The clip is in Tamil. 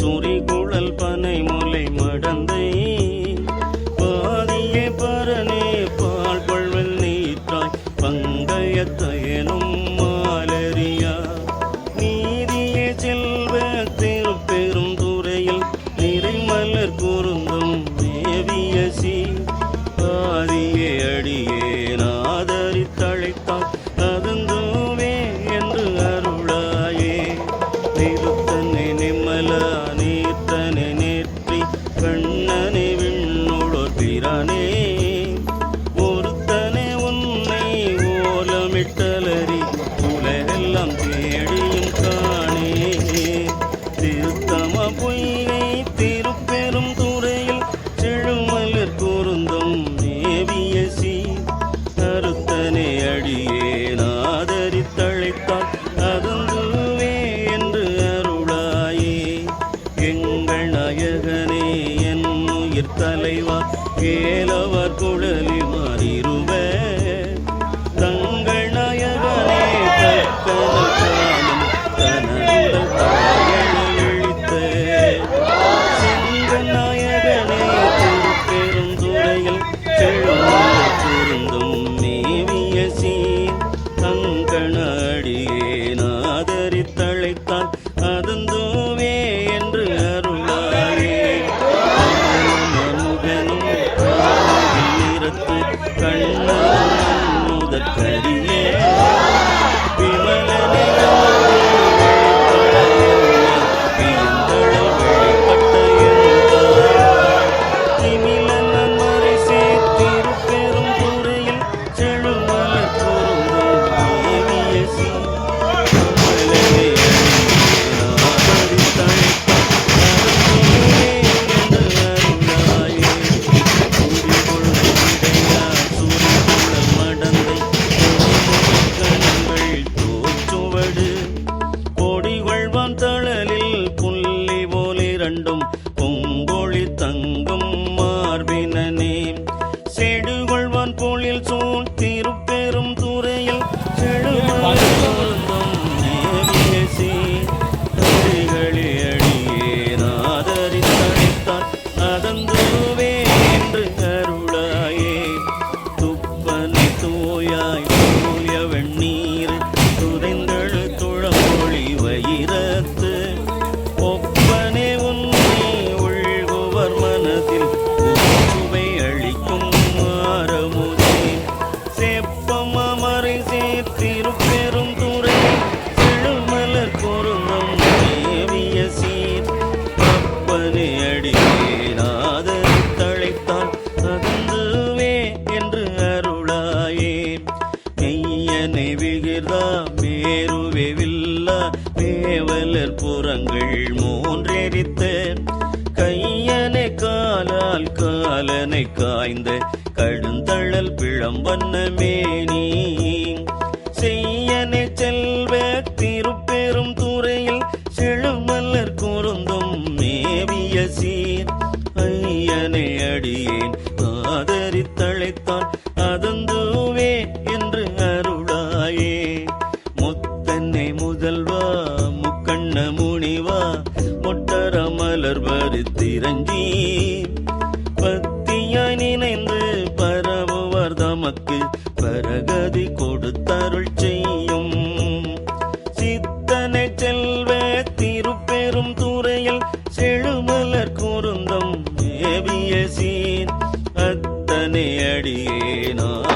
சுரிகுழல் பனை முலை மடந்தை. பாதியே பரனே பால் கொள்வல் நீற்றாய் பங்கயத்தை தலைவா கேலவர் குழலி மாறிருவ. தங்கள் நாயகனே தக்கனகாலம் தனது தாயழித்த செங்கல் நாயகனே பெரும் துறையில் செழும் பொருந்தும் மேவிய Yeah. வேண்டும் மூன்றெரித்த கையனை காலால் காலனை காய்ந்த கடுந்தழல் பிழம்பன்ன மேனி. செய்யனை செல்வ திருப்பெரும் துறையில் செழுமல்லர் கூறுந்தும் மேவிய சீர். ஐயனை அடியேன் ஆதரித்தழைத்தான் அதந்துவே என்று அருளாயே. முத்தன்னை முதல்வ அடியேனா?